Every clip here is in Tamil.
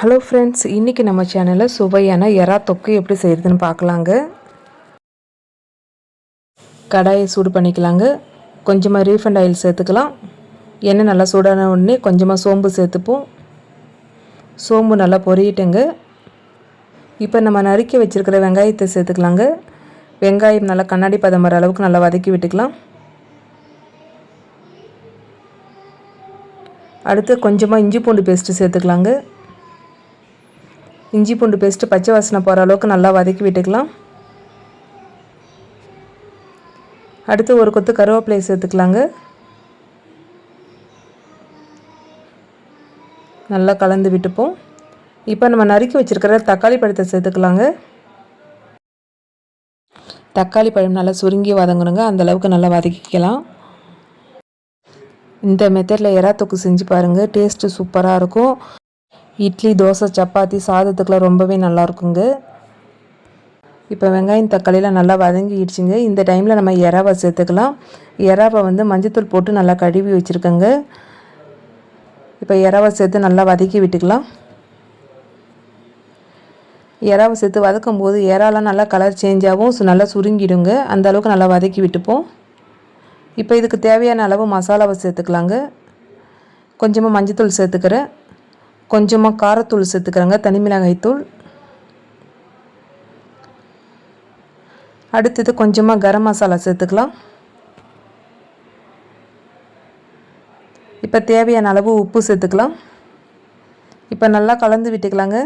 ஹலோ ஃப்ரெண்ட்ஸ் இன்றைக்கி நம்ம சேனலில் சுவையான எறா தொக்கு எப்படி செய்கிறதுன்னு பார்க்கலாங்க. கடாயை சூடு பண்ணிக்கலாங்க. கொஞ்சமாக ரீஃபண்ட் ஆயில் சேர்த்துக்கலாம். எண்ணெய் நல்லா சூடான உடனே கொஞ்சமாக சோம்பு சேர்த்துப்போம். சோம்பு நல்லா பொரியட்டுங்க. இப்போ நம்ம நறுக்கி வச்சுருக்கிற வெங்காயத்தை சேர்த்துக்கலாங்க. வெங்காயம் நல்லா கண்ணாடி பதம் வர அளவுக்கு நல்லா வதக்கி விட்டுக்கலாம். அடுத்து கொஞ்சமாக இஞ்சி பூண்டு பேஸ்ட்டு சேர்த்துக்கலாங்க. இஞ்சி பூண்டு பேஸ்ட்டு பச்சை வாசனை போகிற அளவுக்கு நல்லா வதக்கி விட்டுக்கலாம். அடுத்து ஒரு கொத்து கருவேப்பிலையை சேர்த்துக்கலாங்க. நல்லா கலந்து விட்டுப்போம். இப்போ நம்ம நறுக்கி வச்சுருக்கிற தக்காளி பழத்தை சேர்த்துக்கலாங்க. தக்காளி பழம் நல்லா சுருங்கி வதங்கணுங்க. அந்தளவுக்கு நல்லா வதக்கிக்கலாம். இந்த மெத்தடில் எறா தொக்கு செஞ்சு பாருங்கள் டேஸ்ட்டு சூப்பராக இருக்கும். இட்லி தோசை சப்பாத்தி சாதத்துக்கெலாம் ரொம்பவே நல்லா இருக்குங்க இப்போ வெங்காயம் தக்காளியெலாம் நல்லா வதங்கிடுச்சுங்க. இந்த டைமில் நம்ம எறாவை சேர்த்துக்கலாம். எறாவை வந்து மஞ்சத்தூள் போட்டு நல்லா கழுவி வச்சுருக்கோங்க. இப்போ எறாவை சேர்த்து நல்லா வதக்கி விட்டுக்கலாம். எறாவை சேர்த்து வதக்கும் போது எறாலாம் நல்லா கலர் சேஞ்ச் ஆகும். நல்லா சுருங்கிடுங்க. அந்த அளவுக்கு நல்லா வதக்கி விட்டுப்போம். இப்போ இதுக்கு தேவையான அளவு மசாலாவை சேர்த்துக்கலாங்க. கொஞ்சமாக மஞ்சத்தூள் சேர்த்துக்கிறேன். கொஞ்சமாக காரத்தூள் சேர்த்துக்கிறாங்க. தனி மிளகாய் தூள். அடுத்தது கொஞ்சமாக கரம் மசாலா சேர்த்துக்கலாம். இப்போ தேவையான அளவு உப்பு சேர்த்துக்கலாம். இப்போ நல்லா கலந்து விட்டுக்கலாங்க.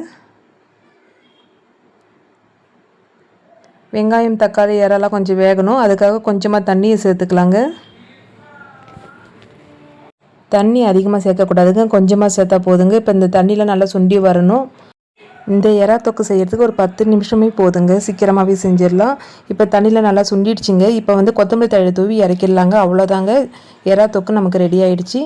வெங்காயம் தக்காளி இறெல்லாம் கொஞ்சம் வேகணும். அதுக்காக கொஞ்சமாக தண்ணியை சேர்த்துக்கலாங்க. தண்ணி அதிகமாக சேர்க்கக்கூடாதுங்க. கொஞ்சமாக சேர்த்தா போதுங்க. இப்போ இந்த தண்ணியில் நல்லா சுண்டி வரணும். இந்த எறா தொக்கு செய்கிறதுக்கு ஒரு பத்து நிமிஷமே போதுங்க. சீக்கிரமாகவே செஞ்சிடலாம். இப்போ தண்ணியில் நல்லா சுண்டிடுச்சிங்க. இப்போ வந்து கொத்தமல்லி தழை தூவி இறக்கிடலாங்க. அவ்வளோதாங்க எறா தொக்கு நமக்கு ரெடி ஆகிடுச்சி